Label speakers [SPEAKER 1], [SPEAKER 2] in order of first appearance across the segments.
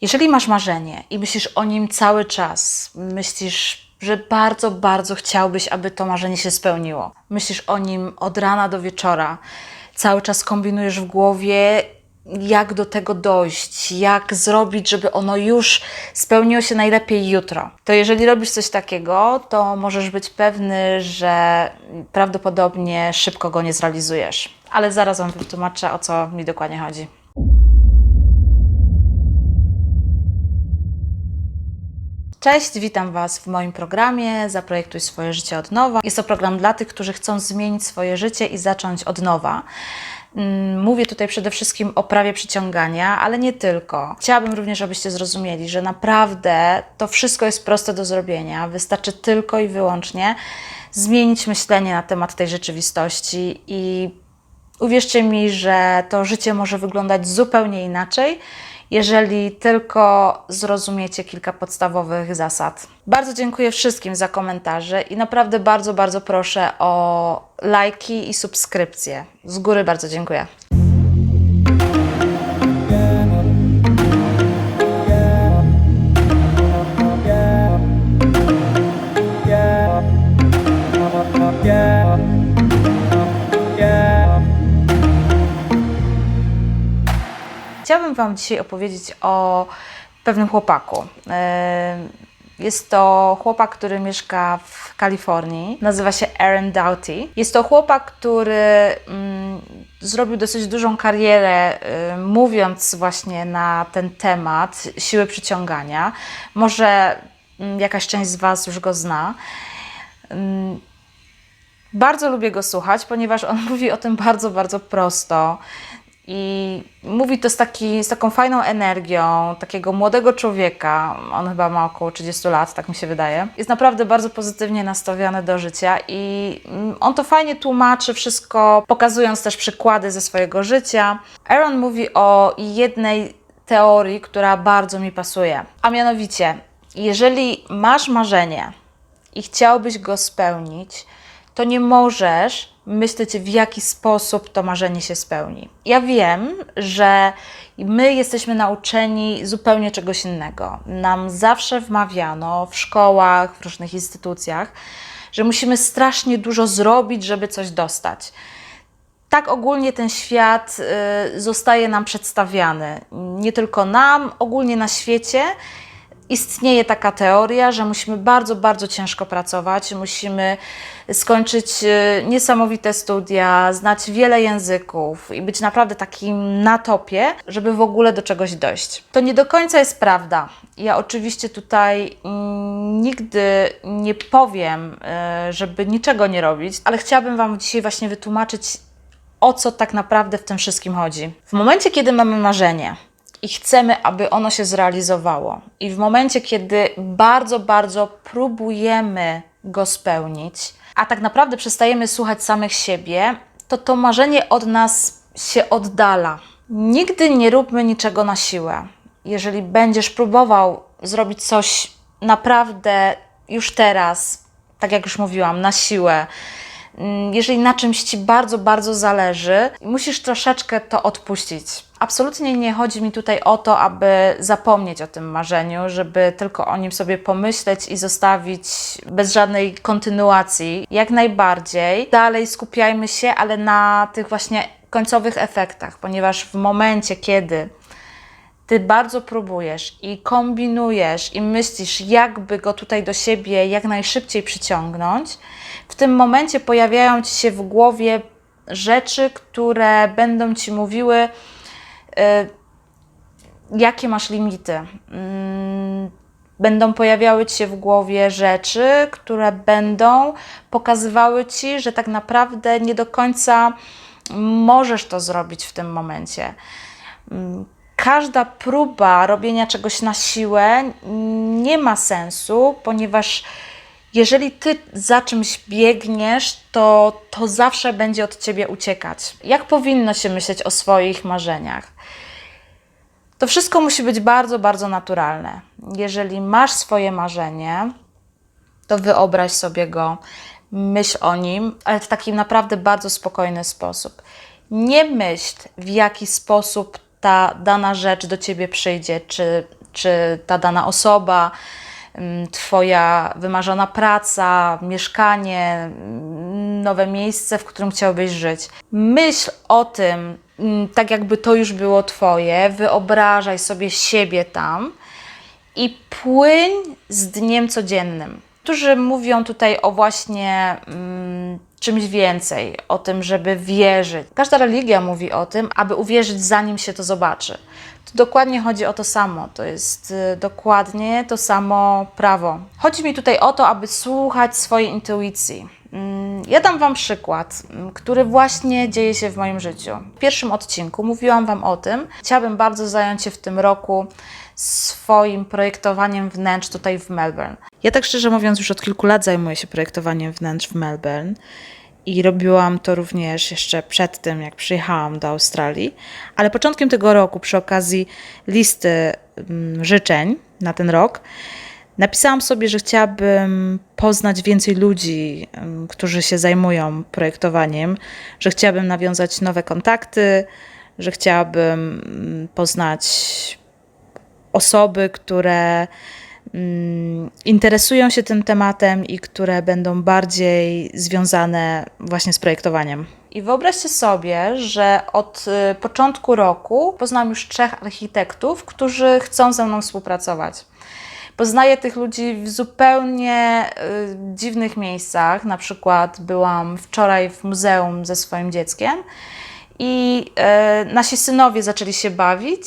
[SPEAKER 1] Jeżeli masz marzenie i myślisz o nim cały czas, myślisz, że bardzo, bardzo chciałbyś, aby to marzenie się spełniło, myślisz o nim od rana do wieczora, cały czas kombinujesz w głowie, jak do tego dojść, jak zrobić, żeby ono już spełniło się najlepiej jutro. To jeżeli robisz coś takiego, to możesz być pewny, że prawdopodobnie szybko go nie zrealizujesz. Ale zaraz Wam wytłumaczę, o co mi dokładnie chodzi. Cześć, witam Was w moim programie Zaprojektuj swoje życie od nowa. Jest to program dla tych, którzy chcą zmienić swoje życie i zacząć od nowa. Mm, Mówię tutaj przede wszystkim o prawie przyciągania, ale nie tylko. Chciałabym również, abyście zrozumieli, że naprawdę to wszystko jest proste do zrobienia. Wystarczy tylko i wyłącznie zmienić myślenie na temat tej rzeczywistości i uwierzcie mi, że to życie może wyglądać zupełnie inaczej, jeżeli tylko zrozumiecie kilka podstawowych zasad. Bardzo dziękuję wszystkim za komentarze i naprawdę bardzo, bardzo proszę o lajki i subskrypcje. Z góry bardzo dziękuję. Wam dzisiaj opowiedzieć o pewnym chłopaku. Yy, Jest to chłopak, który mieszka w Kalifornii. Nazywa się Aaron Doughty. Jest to chłopak, który mm, zrobił dosyć dużą karierę, y, mówiąc właśnie na ten temat siły przyciągania. Może mm, jakaś część z Was już go zna. Ym, bardzo lubię go słuchać, ponieważ on mówi o tym bardzo, bardzo prosto. I mówi to z, taki, z taką fajną energią, takiego młodego człowieka. On chyba ma około 30 lat, tak mi się wydaje. Jest naprawdę bardzo pozytywnie nastawiony do życia i mm, on to fajnie tłumaczy wszystko, pokazując też przykłady ze swojego życia. Aaron mówi o jednej teorii, która bardzo mi pasuje. A mianowicie, jeżeli masz marzenie i chciałbyś go spełnić, to nie możesz myśleć, w jaki sposób to marzenie się spełni. Ja wiem, że my jesteśmy nauczeni zupełnie czegoś innego. Nam zawsze wmawiano w szkołach, w różnych instytucjach, że musimy strasznie dużo zrobić, żeby coś dostać. Tak ogólnie ten świat y, zostaje nam przedstawiany. Nie tylko nam, ogólnie na świecie istnieje taka teoria, że musimy bardzo, bardzo ciężko pracować, musimy skończyć e, niesamowite studia, znać wiele języków i być naprawdę takim na topie, żeby w ogóle do czegoś dojść. To nie do końca jest prawda. Ja oczywiście tutaj mm, nigdy nie powiem, e, żeby niczego nie robić, ale chciałabym Wam dzisiaj właśnie wytłumaczyć, o co tak naprawdę w tym wszystkim chodzi. W momencie, kiedy mamy marzenie, i chcemy, aby ono się zrealizowało. I w momencie, kiedy bardzo, bardzo próbujemy go spełnić, a tak naprawdę przestajemy słuchać samych siebie, to to marzenie od nas się oddala. Nigdy nie róbmy niczego na siłę. Jeżeli będziesz próbował zrobić coś naprawdę już teraz, tak jak już mówiłam, na siłę, jeżeli na czymś Ci bardzo, bardzo zależy, musisz troszeczkę to odpuścić. Absolutnie nie chodzi mi tutaj o to, aby zapomnieć o tym marzeniu, żeby tylko o nim sobie pomyśleć i zostawić bez żadnej kontynuacji. Jak najbardziej. Dalej skupiajmy się, ale na tych właśnie końcowych efektach, ponieważ w momencie, kiedy ty bardzo próbujesz i kombinujesz i myślisz, jakby go tutaj do siebie jak najszybciej przyciągnąć, w tym momencie pojawiają ci się w głowie rzeczy, które będą ci mówiły, y, jakie masz limity. Mm, Będą pojawiały ci się w głowie rzeczy, które będą pokazywały ci, że tak naprawdę nie do końca możesz to zrobić w tym momencie. Każda próba robienia czegoś na siłę nie ma sensu, ponieważ jeżeli ty za czymś biegniesz, to to zawsze będzie od ciebie uciekać. Jak powinno się myśleć o swoich marzeniach? To wszystko musi być bardzo, bardzo naturalne. Jeżeli masz swoje marzenie, to wyobraź sobie go, myśl o nim, ale w taki naprawdę bardzo spokojny sposób. Nie myśl, w jaki sposób ta dana rzecz do ciebie przyjdzie, czy czy ta dana osoba, ym, Twoja wymarzona praca, mieszkanie, ym, nowe miejsce, w którym chciałbyś żyć. Myśl o tym, ym, tak jakby to już było Twoje, wyobrażaj sobie siebie tam i płyń z dniem codziennym. Którzy mówią tutaj o właśnie mm, czymś więcej, o tym, żeby wierzyć. Każda religia mówi o tym, aby uwierzyć, zanim się to zobaczy. Tu dokładnie chodzi o to samo. To jest y, dokładnie to samo prawo. Chodzi mi tutaj o to, aby słuchać swojej intuicji. Mm, Ja dam Wam przykład, mm, który właśnie dzieje się w moim życiu. W pierwszym odcinku mówiłam Wam o tym. Chciałabym bardzo zająć się w tym roku swoim projektowaniem wnętrz tutaj w Melbourne. Ja tak szczerze mówiąc już od kilku lat zajmuję się projektowaniem wnętrz w Melbourne i robiłam to również jeszcze przed tym, jak przyjechałam do Australii, ale początkiem tego roku przy okazji listy mm, życzeń na ten rok napisałam sobie, że chciałabym poznać więcej ludzi, którzy się zajmują projektowaniem, że chciałabym nawiązać nowe kontakty, że chciałabym mm, poznać osoby, które mm, interesują się tym tematem i które będą bardziej związane właśnie z projektowaniem. I wyobraźcie sobie, że od y, początku roku poznałam już trzech architektów, którzy chcą ze mną współpracować. Poznaję tych ludzi w zupełnie y, dziwnych miejscach. Na przykład byłam wczoraj w muzeum ze swoim dzieckiem i e, nasi synowie zaczęli się bawić.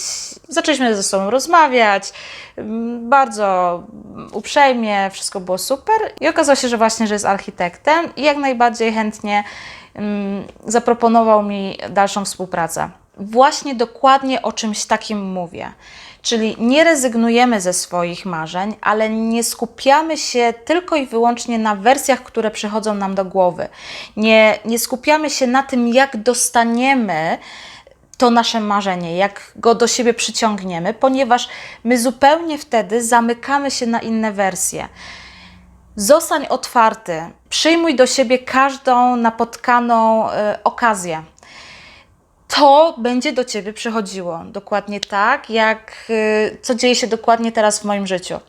[SPEAKER 1] Zaczęliśmy ze sobą rozmawiać mm, bardzo uprzejmie, wszystko było super. I okazało się, że właśnie, że jest architektem i jak najbardziej chętnie mm, zaproponował mi dalszą współpracę. Właśnie dokładnie o czymś takim mówię. Czyli nie rezygnujemy ze swoich marzeń, ale nie skupiamy się tylko i wyłącznie na wersjach, które przychodzą nam do głowy. Nie, nie skupiamy się na tym, jak dostaniemy to nasze marzenie, jak go do siebie przyciągniemy, ponieważ my zupełnie wtedy zamykamy się na inne wersje. Zostań otwarty, przyjmuj do siebie każdą napotkaną y, okazję to będzie do ciebie przychodziło. Dokładnie tak, jak y, co dzieje się dokładnie teraz w moim życiu.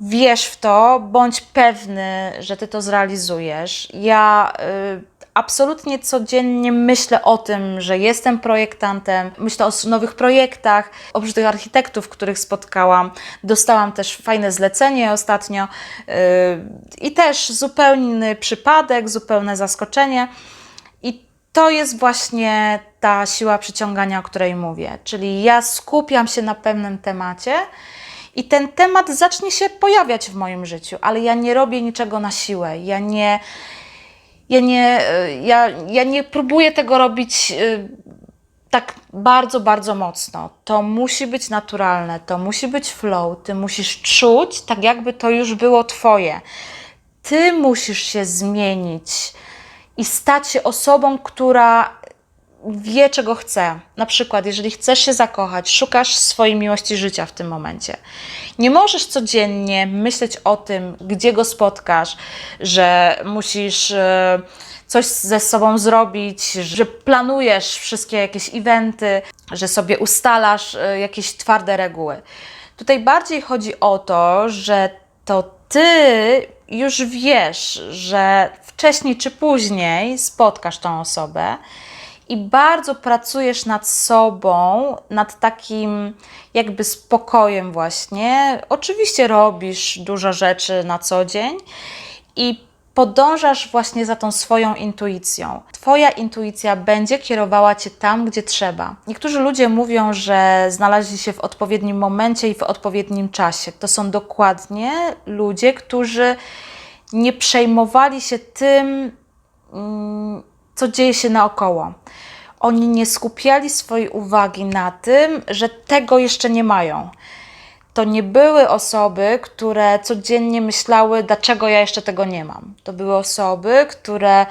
[SPEAKER 1] Wierz w to, bądź pewny, że ty to zrealizujesz. Ja y, absolutnie codziennie myślę o tym, że jestem projektantem, myślę o nowych projektach, oprócz tych architektów, których spotkałam. Dostałam też fajne zlecenie ostatnio y, i też zupełny przypadek, zupełne zaskoczenie. To jest właśnie ta siła przyciągania, o której mówię. Czyli ja skupiam się na pewnym temacie i ten temat zacznie się pojawiać w moim życiu, ale ja nie robię niczego na siłę. Ja nie, ja nie, y, ja, ja nie próbuję tego robić y, tak bardzo, bardzo mocno. To musi być naturalne, to musi być flow, ty musisz czuć, tak jakby to już było twoje. Ty musisz się zmienić i stać się osobą, która wie, czego chce. Na przykład, jeżeli chcesz się zakochać, szukasz swojej miłości życia w tym momencie. Nie możesz codziennie myśleć o tym, gdzie go spotkasz, że musisz e, coś ze sobą zrobić, że planujesz wszystkie jakieś eventy, że sobie ustalasz e, jakieś twarde reguły. Tutaj bardziej chodzi o to, że to ty już wiesz, że wcześniej czy później spotkasz tą osobę i bardzo pracujesz nad sobą, nad takim jakby spokojem, właśnie. Oczywiście robisz dużo rzeczy na co dzień i podążasz właśnie za tą swoją intuicją. Twoja intuicja będzie kierowała cię tam, gdzie trzeba. Niektórzy ludzie mówią, że znaleźli się w odpowiednim momencie i w odpowiednim czasie. To są dokładnie ludzie, którzy nie przejmowali się tym, mm, co dzieje się naokoło. Oni nie skupiali swojej uwagi na tym, że tego jeszcze nie mają. To nie były osoby, które codziennie myślały, dlaczego ja jeszcze tego nie mam. To były osoby, które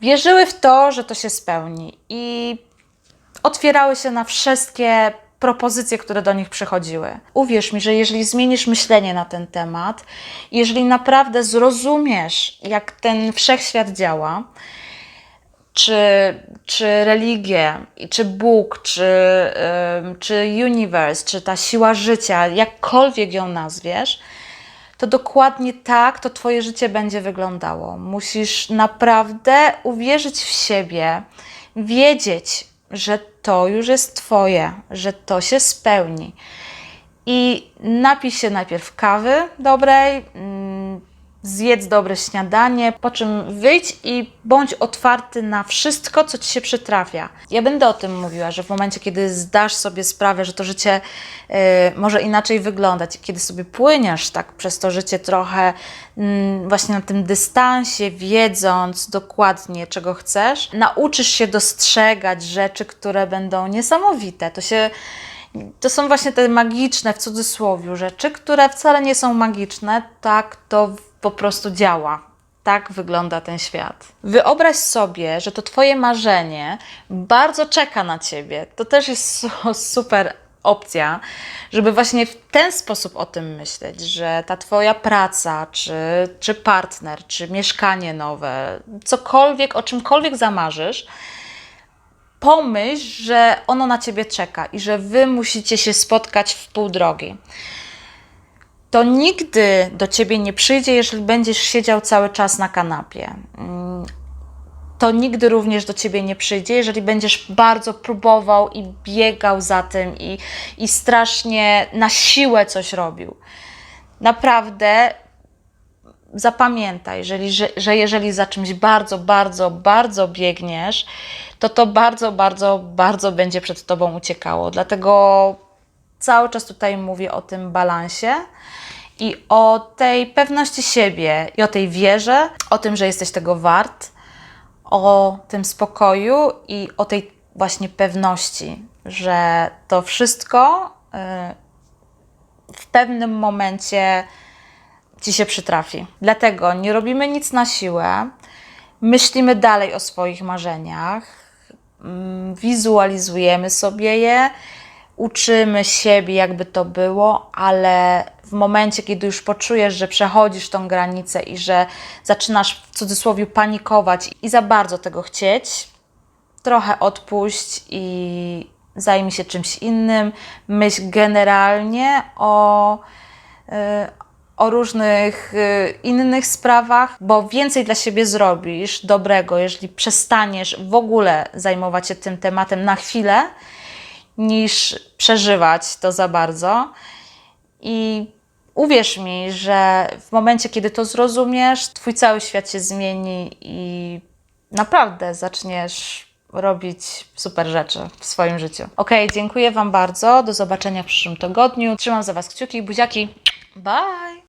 [SPEAKER 1] wierzyły w to, że to się spełni i otwierały się na wszystkie propozycje, które do nich przychodziły. Uwierz mi, że jeżeli zmienisz myślenie na ten temat, jeżeli naprawdę zrozumiesz, jak ten wszechświat działa, czy, czy religię, czy Bóg, czy, czy universe, czy ta siła życia, jakkolwiek ją nazwiesz, to dokładnie tak to Twoje życie będzie wyglądało. Musisz naprawdę uwierzyć w siebie, wiedzieć, że to już jest Twoje, że to się spełni. I napij się najpierw kawy dobrej, zjedz dobre śniadanie, po czym wyjdź i bądź otwarty na wszystko, co ci się przytrafia. Ja będę o tym mówiła, że w momencie, kiedy zdasz sobie sprawę, że to życie y, może inaczej wyglądać, kiedy sobie płyniesz tak przez to życie trochę mm, właśnie na tym dystansie, wiedząc dokładnie, czego chcesz, nauczysz się dostrzegać rzeczy, które będą niesamowite. To się to są właśnie te magiczne, w cudzysłowie, rzeczy, które wcale nie są magiczne, tak to po prostu działa. Tak wygląda ten świat. Wyobraź sobie, że to Twoje marzenie bardzo czeka na Ciebie. To też jest su- super opcja, żeby właśnie w ten sposób o tym myśleć, że ta Twoja praca, czy, czy partner, czy mieszkanie nowe, cokolwiek, o czymkolwiek zamarzysz, pomyśl, że ono na ciebie czeka i że wy musicie się spotkać w pół drogi. To nigdy do ciebie nie przyjdzie, jeżeli będziesz siedział cały czas na kanapie. Mm, To nigdy również do ciebie nie przyjdzie, jeżeli będziesz bardzo próbował i biegał za tym i, i strasznie na siłę coś robił. Naprawdę zapamiętaj, jeżeli, że, że jeżeli za czymś bardzo, bardzo, bardzo biegniesz, to to bardzo, bardzo, bardzo będzie przed tobą uciekało. Dlatego cały czas tutaj mówię o tym balansie i o tej pewności siebie i o tej wierze, o tym, że jesteś tego wart, o tym spokoju i o tej właśnie pewności, że to wszystko y, w pewnym momencie ci się przytrafi. Dlatego nie robimy nic na siłę, myślimy dalej o swoich marzeniach, mm, wizualizujemy sobie je, uczymy siebie, jakby to było, ale w momencie, kiedy już poczujesz, że przechodzisz tą granicę i że zaczynasz w cudzysłowie panikować i za bardzo tego chcieć, trochę odpuść i zajmij się czymś innym. Myśl generalnie o, y, o różnych y, innych sprawach, bo więcej dla siebie zrobisz dobrego, jeżeli przestaniesz w ogóle zajmować się tym tematem na chwilę, niż przeżywać to za bardzo. I uwierz mi, że w momencie, kiedy to zrozumiesz, Twój cały świat się zmieni i naprawdę zaczniesz robić super rzeczy w swoim życiu. Ok, dziękuję Wam bardzo. Do zobaczenia w przyszłym tygodniu. Trzymam za Was kciuki, buziaki. Bye!